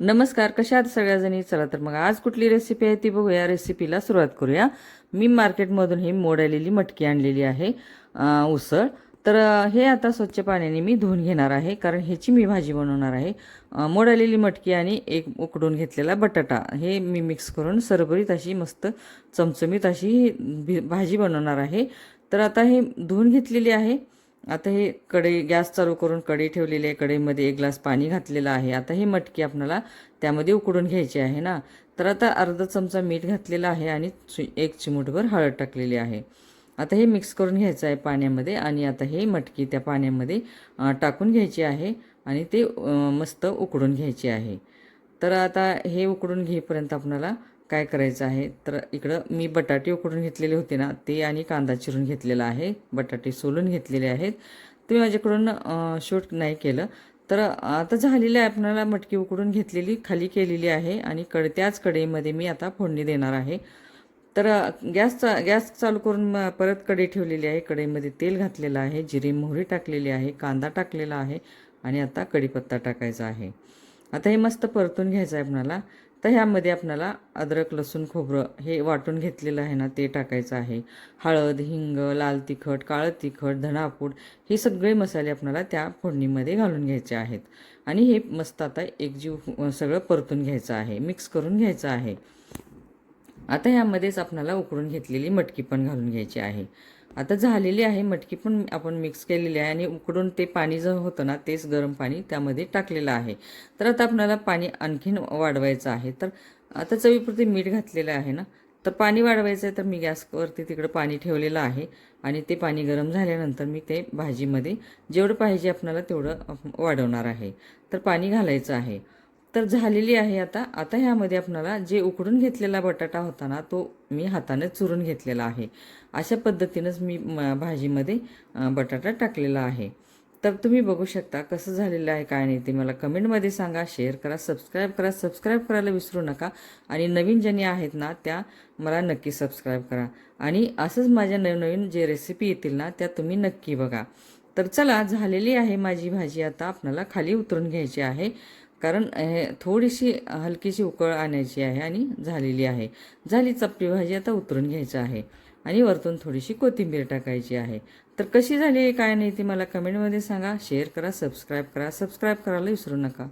नमस्कार कशा आहात सगळ्याजणी? चला तर मग आज कुठली रेसिपी आहे ती बघूया. रेसिपीला सुरुवात करूया. मी मार्केटमधून ही मोडलेली मटकी आणलेली आहे उसळ. तर हे आता स्वच्छ पाण्याने मी धुवून घेणार आहे कारण ह्याची मी भाजी बनवणार आहे. मोडलेली मटकी आणि एक उकडून घेतलेला बटाटा हे मी मिक्स करून सरभरीत अशी मस्त चमचमीत अशी ही भाजी बनवणार आहे. तर आता हे धुवून घेतलेली आहे. आता हे कढई गॅस चालू करून कढई ठेवलेली आहे. कढईमध्ये एक ग्लास पाणी घातलेलं आहे. आता ही मटकी आपल्याला त्यामध्ये उकडून घ्यायची आहे ना. तर आता अर्धा चमचा मीठ घातलेला आहे आणि एक चिमूटभर हळद टाकलेली आहे. आता हे मिक्स करून घ्यायचं आहे पाण्यामध्ये आणि आता हे मटकी त्या पाण्यामध्ये टाकून घ्यायची आहे आणि ते मस्त उकडून घ्यायची आहे. तर आता हे उकडून घेईपर्यंत आपल्याला काय करायचं आहे? तर इकडं मी बटाटे उकडून घेतलेले होते ना ते आणि कांदा चिरून घेतलेला आहे. बटाटे सोलून घेतलेले आहेत. तुम्ही माझ्याकडून शूट नाही केलं. तर आता झालेलं आहे आपणाला मटकी उकडून घेतलेली खाली केलेली आहे आणि कड त्याच कढईमध्ये मी आता फोडणी देणार आहे. तर गॅस चा गॅस चालू करून परत कढई ठेवलेली आहे. कढईमध्ये तेल घातलेलं आहे जिरी मोहरी टाकलेली आहे कांदा टाकलेला आहे आणि आता कढीपत्ता टाकायचा आहे. आता हे मस्त परतून घ्यायचं आहे आपणाला तर ह्यामध्ये आपल्याला अद्रक लसूण खोबरं हे वाटून घेतलेलं आहे ना ते टाकायचं आहे. हळद हिंग लाल तिखट काळं तिखट धणापूड हे सगळे मसाले आपल्याला त्या फोडणीमध्ये घालून घ्यायचे आहेत. आणि हे मस्त आता एकजीव सगळं परतून घ्यायचं आहे मिक्स करून घ्यायचं आहे. आता ह्यामध्येच आपल्याला उकडून घेतलेली मटकी पण घालून घ्यायची आहे. आता झालेली आहे मटकी पण आपण मिक्स केलेली आहे आणि उकडून ते पाणी जे होतं ना तेच गरम पाणी त्यामध्ये टाकलेलं आहे. तर आता आपल्याला पाणी आणखीन वाढवायचं आहे. तर आता चवीपुरती मीठ घातलेलं आहे ना तर पाणी वाढवायचं आहे तर मी गॅसवरती तिकडं पाणी ठेवलेलं आहे. आणि ते पाणी गरम झाल्यानंतर मी ते भाजीमध्ये जेवढं पाहिजे आपल्याला तेवढं वाढवणार आहे. तर पाणी घालायचं आहे. तर झालेली आहे आता. आता ह्यामध्ये आपणाला जे उकडून घेतलेला बटाटा होता ना तो मी हाताने चुरून घेतलेला आहे. अशा पद्धतीनंच मी म- भाजीमध्ये बटाटा टाकलेला आहे. तर तुम्ही बघू शकता कसं झालेलं आहे काय नाही ते मला कमेंटमध्ये सांगा शेअर करा सबस्क्राईब करा. सबस्क्राईब करायला विसरू नका. आणि नवीन ज्यांनी आहेत ना त्या मला नक्की सबस्क्राईब करा. आणि असंच माझ्या नवनवीन जे रेसिपी येतील ना त्या तुम्ही नक्की बघा. तर चला झालेली आहे माझी भाजी. आता आपल्याला खाली उतरून घ्यायची आहे. कारण हे थोडीशी हलकीशी उकळ आणायची आहे आणि झालेली आहे. झाली चपटी भाजी आता उतरून घ्यायचं आहे आणि वरतून थोडीशी कोथिंबीर टाकायची आहे. तर कशी झाली आहे काय नाही ती मला कमेंटमध्ये सांगा. शेअर करा सबस्क्राईब करा. सबस्क्राईब करायला विसरू नका.